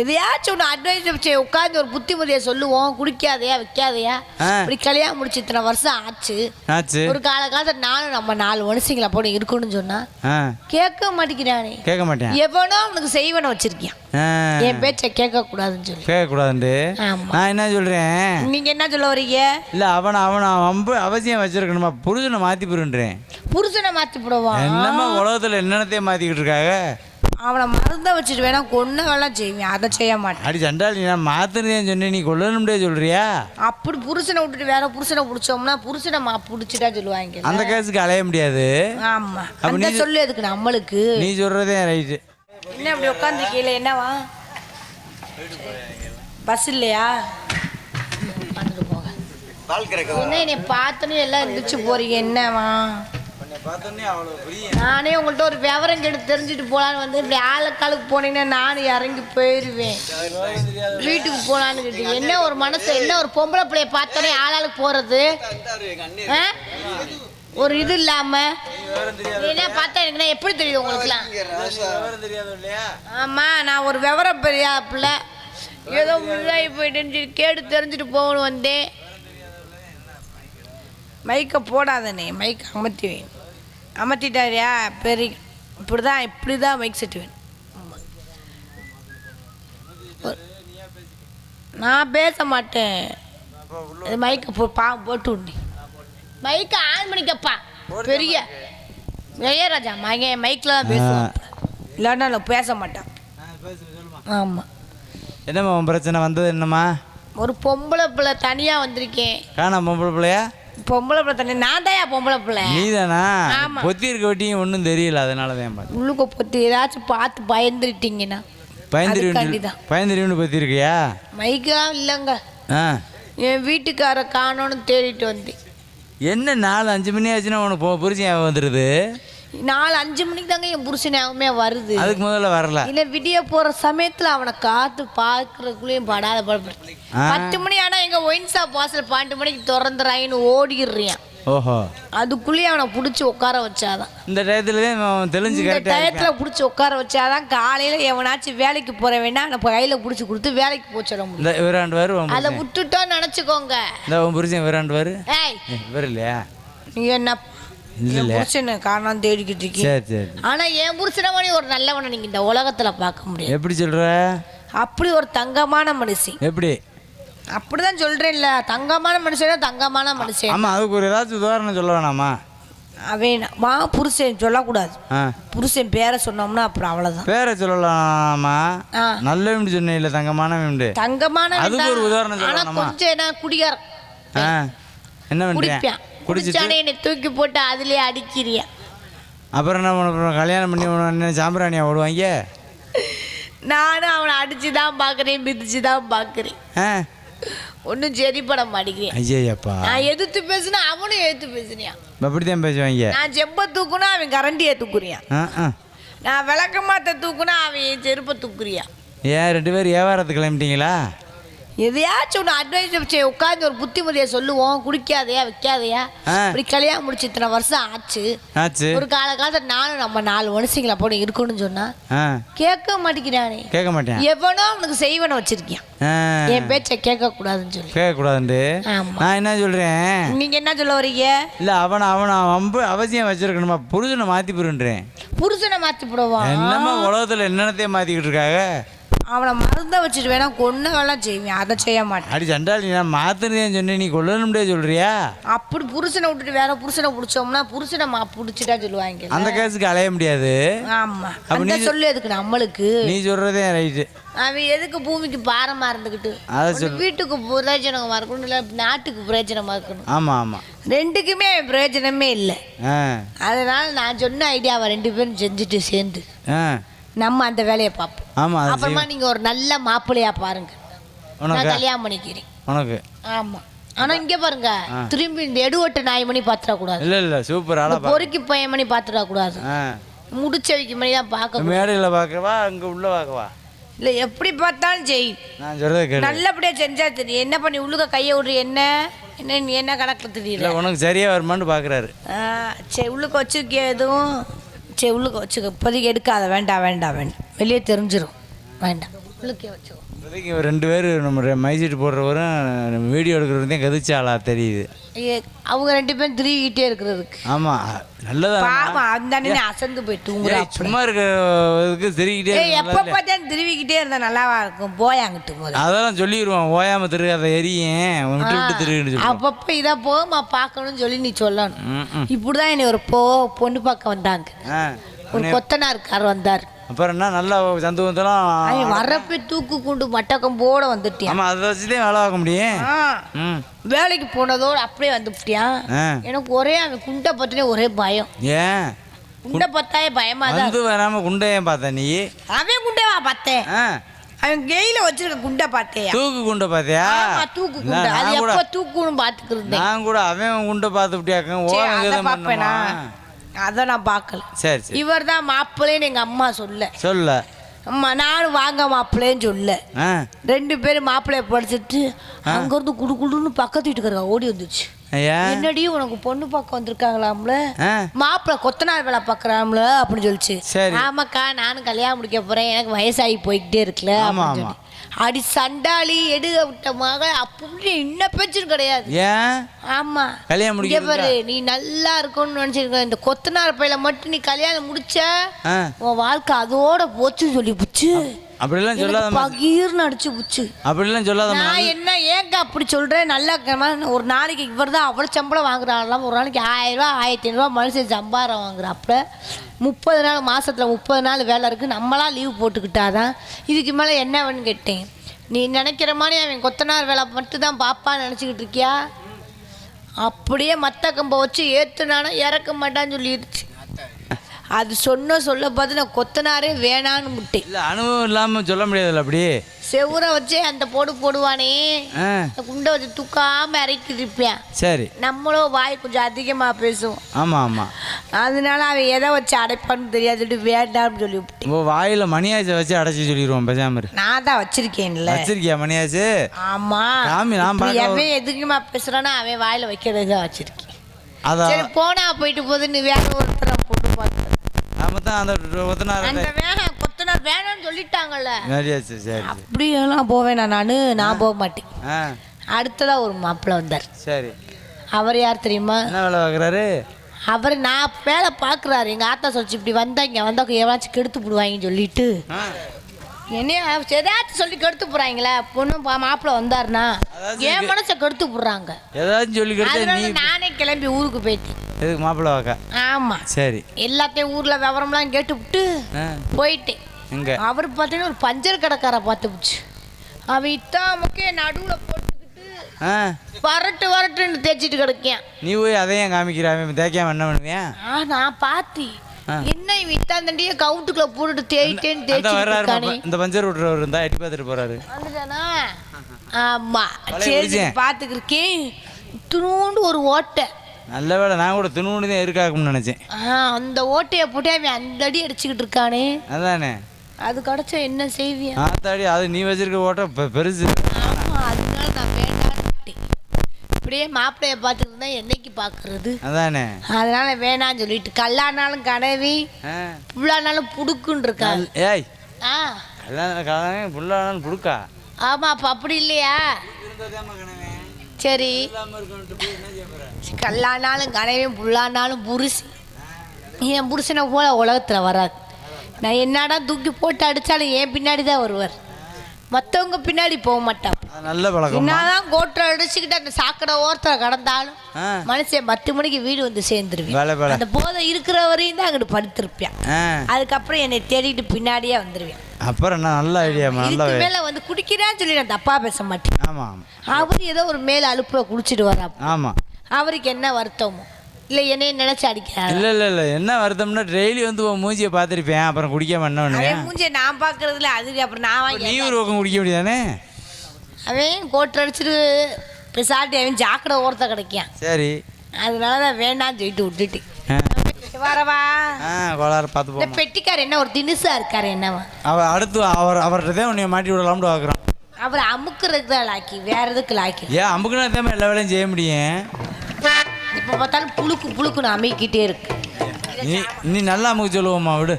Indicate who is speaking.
Speaker 1: எதையாச்சும் ஒன்று அட்வைஸ் உட்காந்து ஒரு புத்திமதியை சொல்லுவோம் குடிக்காதையா வைக்காதையா. இப்படி கல்யாணம் முடிச்சு இத்தனை வருஷம் ஆச்சு.
Speaker 2: ஆச்சு.
Speaker 1: ஒரு கால காலத்துல நானும் நம்ம நாலு மனுஷங்கள போட இருக்கணும்னு சொன்னா கேட்க மாட்டேங்கிறானே.
Speaker 2: கேட்க மாட்டேன்.
Speaker 1: எவனோ அவனுக்கு செய்வன வச்சிருக்கியான் என் பேச்சை கேட்க கூடாதுன்னு சொல்லி.
Speaker 2: கேட்கக்கூடாதுண்டு.
Speaker 1: ஆமா.
Speaker 2: நான் என்ன சொல்கிறேன்
Speaker 1: நீங்க என்ன சொல்ல வரீங்க
Speaker 2: இல்லை அவனை அவனை ரொம்ப அவசியம் வச்சிருக்கணுமா? புருஷனை மாற்றி போருன்றேன்
Speaker 1: புருஷனை மாத்தி போடுவான்.
Speaker 2: என்னம்மா உலகத்தில் என்னென்னத்தையும் மாற்றிக்கிட்டு இருக்காங்க?
Speaker 1: அவனை மருந்த வச்சுட்டு வேணா கொன்ன வேலை செய்வேன். அதை செய்ய மாட்டேன்.
Speaker 2: அடி சண்டாளி நான் மாற்றுறதேன்னு சொன்னேன். நீ கொல்லணும்டே சொல்கிறியா
Speaker 1: அப்படி புருஷனை விட்டுட்டு வேற புருஷனை பிடிச்சோம்னா புருஷனை மா பிடிச்சிட்டா சொல்லுவாங்க.
Speaker 2: அந்த கேஸுக்கு அலைய முடியாது.
Speaker 1: ஆமா.
Speaker 2: அப்ப
Speaker 1: அந்த
Speaker 2: நீ-
Speaker 1: சொல்லு எதுக்கு நம்மளுக்கு.
Speaker 2: நீ சொல்கிறதே ரைட்டு.
Speaker 1: என்ன அப்படி உட்காந்துருக்கீல என்னவா? பஸ் இல்லையா? உட்காந்துட்டு போங்க. என்ன என்னை பார்த்தோன்னே எல்லாம் இருந்துச்சு போறீங்க? என்னவா? நானே உங்கள்கிட்ட ஒரு விவரம் கேட்டு தெரிஞ்சுட்டு போலான்னு வந்து இப்படி ஆளுக்காளுக்கு போனீங்கன்னா நானும் இறங்கி போயிடுவேன் வீட்டுக்கு போலான்னு கேட்டு என்ன ஒரு மனசு என்ன ஒரு பொம்பளை பிள்ளைய பார்த்தோன்னே ஆளாளுக்கு போறது? ஒரு இது இல்லாம? என்ன பார்த்தா எனக்கு எப்படி தெரியுது உங்களுக்குலாம் ஆமா நான் ஒரு விவரம் பெரியா பிள்ளை ஏதோ முன்னாடி போயிட்டு கேடு தெரிஞ்சுட்டு போகணும் வந்தேன். மைக்கை போடாதனே மைக் அமர்த்தி அமர்த்திட்டாரியா? பெரிய இப்படி தான் இப்படி தான் மைக் செட்டு வேணும். நான் பேச மாட்டேன். இது மைக்கை போ பா போட்டு விடு. மைக்கை ஆன் பண்ணிக்கப்பா. பெரிய. இளையராஜா மகன் மைக்கில் தான் பேசுவான். இல்லைன்னா நான் பேச மாட்டான். ஆமாம்
Speaker 2: என்னம்மா உன் பிரச்சனை வந்தது என்னம்மா?
Speaker 1: ஒரு பொம்பளை பிள்ளை தனியாக வந்திருக்கேன்.
Speaker 2: காணா பொம்பளை பிள்ளையா?
Speaker 1: பொம்பளை பிள்ளை தனி? நான் தாயா பொம்பளை பிள்ளை.
Speaker 2: நீதானா. பொத்தி இருக்க வெட்டியும் ஒன்றும் தெரியல அதனால தான்
Speaker 1: உள்ளுக்கு பொத்தி ஏதாச்சும் பார்த்து பயந்துட்டீங்கன்னா
Speaker 2: பயந்துருவீன்னு
Speaker 1: அதுக்காண்டிதான்.
Speaker 2: பயந்துருவீன்னு பற்றி இருக்கியா?
Speaker 1: மைக்கெல்லாம் இல்லைங்க.
Speaker 2: ஆ.
Speaker 1: என் வீட்டுக்கார காணோன்னு தேடிட்டு வந்தேன்.
Speaker 2: என்ன நாலு அஞ்சு மணி ஆச்சுன்னா உனக்கு பொ- புருஷன் ஞாபகம் வந்துடுது
Speaker 1: நாலு அஞ்சு மணிக்கு தாங்க என் புருஷன் ஞாபகமே வருது.
Speaker 2: அதுக்கு முதல்ல வரல.
Speaker 1: இல்லை விடிய போகிற சமயத்தில் அவனை காத்து பார்க்கறதுக்குள்ளேயும் படாத படப்படு. பத்து மணி ஆனால் எங்கள் ஒயின் ஷாப் வாசல் பன்னெண்டு மணிக்கு திறந்துறாயின்னு ஓடிடுறியான்
Speaker 2: ஓஹோ.
Speaker 1: அதுக்குள்ளேயே அவனை பிடிச்சி உட்கார வச்சாதான்.
Speaker 2: இந்த டயத்துல அவன் தெளிஞ்சு
Speaker 1: இந்த டயத்துல பிடிச்சி உட்கார வச்சாதான் காலையில எவனாச்சும் வேலைக்கு போற வேணா நம்ம கையில பிடிச்சி கொடுத்து வேலைக்கு போச்சிட முடியும்.
Speaker 2: இந்த விராண்டு வாரு உன்
Speaker 1: அதை
Speaker 2: புருஷன்.
Speaker 1: விட்டுட்டோன்னு நினைச்சுக்கோங்க.
Speaker 2: இந்த உன் புருஷன் விராண்டு வாரு
Speaker 1: ஏய்.
Speaker 2: இவர் இல்லையா?
Speaker 1: நீ என்ன
Speaker 2: இல்ல.
Speaker 1: புருஷனை காரணம் தேடிக்கிட்டு இருக்கீங்க.
Speaker 2: சரி சரி.
Speaker 1: ஆனா என் புருஷனை மாதிரி ஒரு நல்லவனை நீங்க இந்த உலகத்துல பார்க்க முடியாது.
Speaker 2: எப்படி சொல்ற?
Speaker 1: அப்படி ஒரு தங்கமான மனுஷன்.
Speaker 2: எப்படி?
Speaker 1: அப்படிதான் சொல்றேன்ல. தங்கமான மனுஷனா தங்கமான மனுஷன்.
Speaker 2: ஆமா அதுக்கு ஒரு ஏதாச்சும் உதாரணம் சொல்ல வேணாமா?
Speaker 1: அவன் வா புருஷன் சொல்லக்கூடாது.
Speaker 2: ஆ.
Speaker 1: புருஷன் பேரை சொன்னோம்னா அப்புறம் அவ்வளவுதான்.
Speaker 2: பேரை சொல்லலாமா?
Speaker 1: ஆ.
Speaker 2: நல்ல வீடு சொன்னே இல்லை தங்கமான வீடு
Speaker 1: தங்கமான
Speaker 2: அதுக்கு ஒரு உதாரணம்
Speaker 1: ஆனா? கொஞ்சம் என்ன குடிகார
Speaker 2: ஆ. என்ன பண்ணுறேன்
Speaker 1: குடிப்பான். குடிச்சானே என்னை தூக்கி போட்டு அதுலயே அடிக்கிறியா?
Speaker 2: அப்புறம் என்ன பண்ண? கல்யாணம் பண்ணி உடனே சாம்பிராணியா ஓடுவாங்க
Speaker 1: நானும் அவனை அடிச்சு தான் பார்க்குறேன் மிதிச்சு தான் பார்க்குறேன் ஒன்றும் சரிப்பட மாட்டேங்கிறேன்.
Speaker 2: ஐயப்பா
Speaker 1: நான் எதிர்த்து பேசுனா அவனும் எதிர்த்து பேசுனியான்
Speaker 2: அப்படித்தான் பேசுவாங்க.
Speaker 1: நான் செப்பை தூக்குனா அவன் கரண்டியை தூக்குறியான் நான் விளக்கமாத்த தூக்குனா அவன் செருப்பை தூக்குறியான்
Speaker 2: ஏன் ரெண்டு பேரும் வியாபாரத்துக்கு கிளம்பிட்டீங்களா?
Speaker 1: எதையாச்சும் ஒன்று அட்வைஸ் உட்காந்து ஒரு புத்திமதியை சொல்லுவோம் குடிக்காதையா வைக்காதையா. இப்படி கல்யாணம் முடிச்சு இத்தனை வருஷம் ஆச்சு.
Speaker 2: ஆச்சு.
Speaker 1: ஒரு கால காலத்துல நானும் நம்ம நாலு மனுஷங்கள போட இருக்கணும்னு சொன்னா கேட்க மாட்டேங்கிறானே.
Speaker 2: கேட்க மாட்டேன்.
Speaker 1: எவனோ அவனுக்கு செய்வன வச்சிருக்கியான்
Speaker 2: ஆ.
Speaker 1: என் பேச்சை கேட்க கூடாதுன்னு சொல்லி.
Speaker 2: கேட்கக்கூடாதுண்டு.
Speaker 1: ஆமா.
Speaker 2: நான் என்ன சொல்கிறேன்
Speaker 1: நீங்க என்ன சொல்ல வரீங்க?
Speaker 2: இல்லை அவனை அவனை ரொம்ப அவசியம் வச்சிருக்கணுமா? புருஷனை மாற்றி போருன்றேன்
Speaker 1: புருஷனை மாத்தி போடுவான்.
Speaker 2: என்னம்மா உலகத்தில் என்னென்னத்தையும் மாற்றிக்கிட்டு இருக்காங்க?
Speaker 1: அவனை மருந்த வச்சுட்டு வேணா கொன்ன வேலை செய்வேன். அதை செய்ய மாட்டேன்.
Speaker 2: அடி சண்டாளி நான் மாற்றுறதேன்னு சொன்னேன். நீ கொல்லணும்டே சொல்கிறியா
Speaker 1: அப்படி புருஷனை விட்டுட்டு வேற புருஷனை பிடிச்சோம்னா புருஷனை மா பிடிச்சிட்டா சொல்லுவாங்க.
Speaker 2: அந்த கேஸுக்கு அலைய முடியாது.
Speaker 1: ஆமா.
Speaker 2: அப்ப
Speaker 1: அந்த
Speaker 2: நீ-
Speaker 1: சொல்லு எதுக்கு நம்மளுக்கு?
Speaker 2: நீ சொல்கிறதே ரைட்டு.
Speaker 1: அவன் எதுக்கு பூமிக்கு பாரமா இருந்துக்கிட்டு
Speaker 2: அதை
Speaker 1: ஒண்ணு வீட்டுக்கு பிரயோஜனமா இருக்கணும் இல்லை நாட்டுக்கு பிரயோஜனமா இருக்கணும்?
Speaker 2: ஆமாம் ஆமாம்
Speaker 1: ரெண்டுக்குமே பிரயோஜனமே இல்லை.
Speaker 2: ஆ.
Speaker 1: அதனால நான் சொன்ன ஐடியாவை ரெண்டு பேரும் செஞ்சுட்டு சேர்ந்து.
Speaker 2: ஆ.
Speaker 1: நம்ம அந்த வேலையை பார்ப்போம்.
Speaker 2: ஆமாம்
Speaker 1: அப்புறமா நீங்க ஒரு நல்ல மாப்பிள்ளையா பாருங்க. நான் கல்யாணம் பண்ணிக்கிறேன்.
Speaker 2: உனக்கு?
Speaker 1: ஆமா. ஆனா இங்க பாருங்க திரும்பி இந்த எடுவட்ட நாய் மணி பாத்துடக்கூடாது.
Speaker 2: இல்லை இல்லை சூப்பர் ஆளா
Speaker 1: பொறுக்கி பையன் மணி பாத்துடக்கூடாது.
Speaker 2: ஆ.
Speaker 1: முடிச்சவைக்கு மணி தான் பார்க்க
Speaker 2: மேடையில் பார்க்கவா அங்கே உள்ள பார்க்கவா
Speaker 1: இல்ல எப்படி பார்த்தாலும் செய்.
Speaker 2: நான் சொல்கிறத கேளு.
Speaker 1: நல்லபடியா செஞ்சா தெரியும். என்ன பண்ணி உள்ளுக கையை விடுற என்ன? என்ன நீ என்ன கணக்கில் தெரியல
Speaker 2: உனக்கு சரியாக வருமான்னு பார்க்குறாரு
Speaker 1: ஆ, சரி உள்ளுக்க வச்சிருக்கிய எதுவும்? சரி உள்ளுக்க வச்சுக்க இப்போதைக்கு எடுக்காத வேண்டாம் வேண்டாம் வேண்டாம். வெளியே தெரிஞ்சிடும் வேண்டாம். உள்ளுக்கே வச்சோ
Speaker 2: இப்போதைக்கு இவர் ரெண்டு பேர் நம்ம மைசீட்டு போடுறவரும் வீடியோ எடுக்கிறவரையும் கதிச்ச ஆளா தெரியுது.
Speaker 1: அவங்க ரெண்டு பேரும் திருவிக்கிட்டே இருக்கிறதுக்கு.
Speaker 2: ஆமாம் நல்லதா
Speaker 1: பாவம் அந்த அண்ணனே அசந்து போய் தூங்குறா
Speaker 2: ஏய், சும்மா இருக்கிறதுக்கு தெரிக்கிட்டே
Speaker 1: ஏய் எப்போ பார்த்தாலும் திருவிக்கிட்டே இருந்தா நல்லாவா இருக்கும்? போய் அங்கிட்டு போது
Speaker 2: அதெல்லாம் சொல்லிடுவோம் ஓயாம திரு அதை எரியும் விட்டு விட்டு திருன்னு சொல்லி
Speaker 1: அப்பப்போ இதை போமா பார்க்கணும்னு சொல்லி நீ சொல்லணும்.
Speaker 2: ம் ம்
Speaker 1: இப்படிதான் என்னை ஒரு போ பொண்ணு பார்க்க வந்தாங்க.
Speaker 2: ஆ
Speaker 1: ஒரு கொத்தனார்கார் வந்தார்.
Speaker 2: அப்புறம் என்ன நல்லா சந்தோகத்தெல்லாம்
Speaker 1: அவன் வர்றப்ப தூக்கு கொண்டு மட்டக்கம்போட வந்துட்டியான்
Speaker 2: ஆமாம் அதை வச்சு தான் வேலை பார்க்க முடியும்.
Speaker 1: வேலைக்கு போனதோட அப்படியே வந்துட்டியான்
Speaker 2: ஆ.
Speaker 1: எனக்கு ஒரே அவன் குண்டை பத்தினே ஒரே பயம்.
Speaker 2: ஏன்?
Speaker 1: குண்டை பத்தாயே பயமா தான்
Speaker 2: வந்து வராம குண்டையன் பார்த்த நீ?
Speaker 1: அவன் குண்டைவா பார்த்தேன். அவன் கையில வச்சிருக்க குண்டை பார்த்தேன்
Speaker 2: தூக்கு குண்டை பார்த்தியா?
Speaker 1: ஆமா, தூக்கு குண்டை. அது எப்போ தூக்குன்னு பார்த்துக்கிருந்தேன்
Speaker 2: நான் கூட அவன் குண்டை பார்த்து விட்டியாக்க
Speaker 1: சரி,
Speaker 2: ஓரம்
Speaker 1: அதை
Speaker 2: எதுவும்
Speaker 1: பார்ப்பேனா அதை நான் பார்க்கல
Speaker 2: சரி சரி.
Speaker 1: இவர் தான் மாப்பிள்ளைன்னு எங்க அம்மா சொல்ல.
Speaker 2: சொல்ல.
Speaker 1: அம்மா நானும் வாங்க மாப்பிள்ளைன்னு சொல்ல. ரெண்டு பேரும் மாப்பிள்ளைய படிச்சுட்டு அங்கிருந்து குடு குடுன்னு பக்கத்து வீட்டுக்காரங்க ஓடி வந்துச்சு. என்னடி உனக்கு பொண்ணு பார்க்க வந்திருக்காங்களாம்ல? மாப்பிள்ளை கொத்தனார் வேலை பார்க்குறாம்ல அப்படின்னு சொல்லிச்சு. ஆமாக்கா நானும் கல்யாணம் முடிக்க போறேன். எனக்கு வயசாகி போய்கிட்டே இருக்குல்ல
Speaker 2: ஆமா,
Speaker 1: சொல்லி. அடி சண்டாளி எடுக விட்ட மக அப்படி இன்ன பேச்சும் கிடையாது.
Speaker 2: ஏன்
Speaker 1: ஆமா.
Speaker 2: கல்யாணம் முடிக்கிறதுக்கா?
Speaker 1: பாரு நீ நல்லா இருக்கணும்னு நினைச்சிருக்க. இந்த கொத்தனார் பையில மட்டும் நீ கல்யாணம் முடிச்ச உன் வாழ்க்கை அதோட போச்சுன்னு சொல்லி புச்சு
Speaker 2: அப்படிலாம் சொல்லாத
Speaker 1: பகீர்னு அடிச்சு புச்சு.
Speaker 2: அப்படிலாம் சொல்லாத
Speaker 1: நான் என்ன ஏங்க அப்படி சொல்றேன் நல்லா? ஒரு நாளைக்கு இவர் தான் அவ்வளோ சம்பளம் வாங்குறாங்களாம் ஒரு நாளைக்கு ஆயிரம் ரூபா ஆயிரத்தி ஐநூறுரூவா மனுஷன் சம்பாரம் வாங்குறாப்புல. முப்பது நாள் மாசத்துல முப்பது நாள் வேலை இருக்கு. நம்மளா லீவ் போட்டுக்கிட்டாதான் இதுக்கு மேலே என்ன வேணும்னு கேட்டேன். நீ நினைக்கிற மாதிரி அவன் கொத்தனார் வேலை மட்டும் தான் பாப்பான்னு நினச்சிக்கிட்டு இருக்கியா? அப்படியே மத்த கம்பை வச்சு ஏத்துனானா இறக்க மாட்டான்னு சொல்லிடுச்சு. அது சொன்ன சொல்ல பார்த்து நான் கொத்தனாரே வேணான்னு முட்டேன்
Speaker 2: இல்லை அனுபவம் இல்லாமல் சொல்ல முடியாதுல்ல அப்படி?
Speaker 1: செவுரை வச்சே அந்த போடு போடுவானே.
Speaker 2: ஆ.
Speaker 1: இந்த குண்டை வச்சு தூக்காம இறக்கிட்டு இருப்பேன்
Speaker 2: சரி.
Speaker 1: நம்மளும் வாய் கொஞ்சம் அதிகமாக பேசுவோம்.
Speaker 2: ஆமாம் ஆமாம்
Speaker 1: அதனால அவன் எதை வச்சு அடைப்பான்னு தெரியாதுட்டு வேண்டாம்னு சொல்லி விட்டேன்
Speaker 2: இப்போ வாயில் மணியாச்சை வச்சு அடைச்சி சொல்லிடுவோம் பேசாம இரு
Speaker 1: நான் தான் வச்சிருக்கேன்ல.
Speaker 2: வச்சிருக்கியா மணியாச்சு
Speaker 1: ஆமா.
Speaker 2: சாமி, நான்
Speaker 1: இப்படி
Speaker 2: பார்க்க-
Speaker 1: எவன் எதுக்குமா பேசுறானா அவன் வாயில வைக்கிறது தான் வச்சிருக்கேன்.
Speaker 2: அதான்
Speaker 1: சரி போனா போயிட்டு போகுது நீ வேற ஒருத்தரை போட்டு பார்த்து
Speaker 2: தான் அந்த
Speaker 1: அந்த வேணாம் கொத்தனார் வேணாம்னு சொல்லிட்டாங்கல்ல.
Speaker 2: சரி
Speaker 1: அப்படியெல்லாம் போவேனா நானு நான் போக மாட்டேன்.
Speaker 2: ஆ.
Speaker 1: அடுத்ததா ஒரு மாப்பிள்ளை வந்தார்.
Speaker 2: சரி.
Speaker 1: அவர் யார் தெரியுமா?
Speaker 2: என்ன வேலை பார்க்குறாரு?
Speaker 1: அவர் நான் வேலை பார்க்குறாரு. எங்கள் ஆத்தா சொல்லிச்சு இப்படி வந்தா இங்கே வந்தா எவனாச்சும் கெடுத்து போடுவாங்கன்னு சொல்லிட்டு. என்னைய ஏதாச்சும் சொல்லி கெடுத்து போடுறாங்களே பொண்ணு பா- மாப்பிள்ளை வந்தாருன்னா என் மனசை கெடுத்து போடுறாங்க.
Speaker 2: ஏதாச்சும் சொல்லி கொடுத்தா
Speaker 1: அதனால
Speaker 2: நீ
Speaker 1: நானே கிளம்பி ஊருக்கு போயிட்டேன்.
Speaker 2: எதுக்கு மாப்பிள்ளை வாக்கா?
Speaker 1: ஆமாம்
Speaker 2: சரி.
Speaker 1: எல்லாத்தையும் ஊரில் விவரம்லாம் கேட்டு விட்டு
Speaker 2: ஆ.
Speaker 1: போயிட்டேன்
Speaker 2: எங்க?
Speaker 1: அவர் பார்த்தீங்கன்னா ஒரு பஞ்சர் கடைக்கார பார்த்து போச்சு. அவன் இத்தாமுக்கே நடுவில் போட்டுக்கிட்டு வரட்டு வரட்டுன்னு தேய்ச்சிட்டு கிடக்கேன்
Speaker 2: நீ போய் அதையும் காமிக்கிறான் தேய்க்காம என்ன பண்ணுவேன்
Speaker 1: ஆ நான் பார்த்தேன்
Speaker 2: ஆ.
Speaker 1: என்ன இவன் இத்தாந்தண்டியே கவுட்டுக்குள்ள போட்டுட்டு தேய்ட்டேன்னு
Speaker 2: பாப்பா. இந்த பஞ்சர் விட்டுறவர் இருந்தா எட்டி பார்த்துட்டு போறாரு.
Speaker 1: வந்துட்டானா? ஆமா. சரி. பார்த்துக்கிருக்கேன் துணூண்டு ஒரு ஓட்டை.
Speaker 2: நல்ல வேளை நான் கூட திணுன்னு தான் இருக்காக்கும்னு நினைச்சேன்.
Speaker 1: ஆ அந்த ஓட்டையை போட்டு அவன் அந்த அடி அடிச்சுக்கிட்டு இருக்கானே.
Speaker 2: அதானே?
Speaker 1: அது கிடைச்சா என்ன செய்வியா
Speaker 2: ஆத்தாடி அது நீ வச்சிருக்க ஓட்ட பெ- பெருசு.
Speaker 1: ஆமா அதனால நான் வேண்டான்னு விட்டேன். இப்படியே மாப்பிள்ளைய இருந்தா என்னைக்கு பார்க்கறது?
Speaker 2: அதானே?
Speaker 1: அதனால வேணான்னு சொல்லிட்டு கல்லானாலும் கனவி
Speaker 2: ஆ.
Speaker 1: புள்ளானாலும் புடுக்குன்னு இருக்காது
Speaker 2: கல்- ஏய்
Speaker 1: ஆ.
Speaker 2: கல்யாணம் கல்யாணம் புள்ளானாலும் புடுக்கா?
Speaker 1: ஆமா அப்ப அப்படி இல்லையா? சரி. கல்லானாலும் கனவையும் புல்லானாலும் புருஷன் என் புருஷனை போல உலகத்துல வராது. நான் என்னடா தூக்கி போட்டு அடிச்சாலும் என் பின்னாடி தான் வருவார். மற்றவங்க பின்னாடி போக மாட்டான்.
Speaker 2: நல்ல பழக்கம்
Speaker 1: என்னதான் கோட்டை அடிச்சுக்கிட்டு அந்த சாக்கடை ஓரத்தில் கடந்தாலும் மனுஷன் பத்து மணிக்கு வீடு வந்து சேர்ந்துருவேன். அந்த போதை இருக்கிற வரையும் தான் அங்கிட்டு படுத்திருப்பேன். அதுக்கப்புறம் என்னை தேடிட்டு பின்னாடியே வந்துருவேன்.
Speaker 2: அப்புறம் என்ன நல்ல ஐடியாமா நல்ல
Speaker 1: இதுக்கு மேல வந்து குடிக்கிறான்னு சொல்லி நான் தப்பா பேச மாட்டேன்.
Speaker 2: ஆமாம்
Speaker 1: அவர் ஏதோ ஒரு மேல அலுப்புல குடிச்சிட்டு வர்றாப்
Speaker 2: ஆமாம்
Speaker 1: அவருக்கு என்ன வருத்தமோ? இல்ல என்னைய நினைச்சு அடிக்கிறாரு?
Speaker 2: இல்லை இல்லை இல்லை. என்ன வருத்தம்னா டெய்லி வந்து உன் மூஞ்சியை பார்த்துருப்பேன் அப்புறம் குடிக்க மாட்டேன்னு
Speaker 1: அவன் மூஞ்ச நான் பாக்குறதுல அது அப்புறம் நான் வாங்கி
Speaker 2: நீ ஒரு பக்கம் குடிக்க முடியாதானே
Speaker 1: அவன் கோட்டை அடிச்சிட்டு பெசாட்டி அவன் ஜாக்கடை ஓரத்தை கிடைக்கான்
Speaker 2: சரி.
Speaker 1: அதனால தான் வேண்டாம்னு சொல்லிட்டு விட்டுட்டேன்
Speaker 2: ஆ
Speaker 1: வரவா?
Speaker 2: ஆ கோளாறு பார்த்து
Speaker 1: இந்த பெட்டிக்கார் என்ன ஒரு தினுசா இருக்காரு என்னவா?
Speaker 2: அவ அடுத்து அவர் அவர்கிட்ட தான் உன்னை மாட்டி விடலாம்னு பார்க்குறான்.
Speaker 1: அவர் அமுக்குறதுக்கு தான் லாக்கி வேற எதுக்கு லாக்கி?
Speaker 2: ஏன் அமுக்குனா தான் எல்லா வேலையும் செய்ய முடியும்.
Speaker 1: இப்போ பார்த்தாலும் புழுக்கு புழுக்குன்னு அமைக்கிட்டே இருக்கு.
Speaker 2: நீ நீ நல்லா அமுக்கு சொல்லுவோம்மா விடு.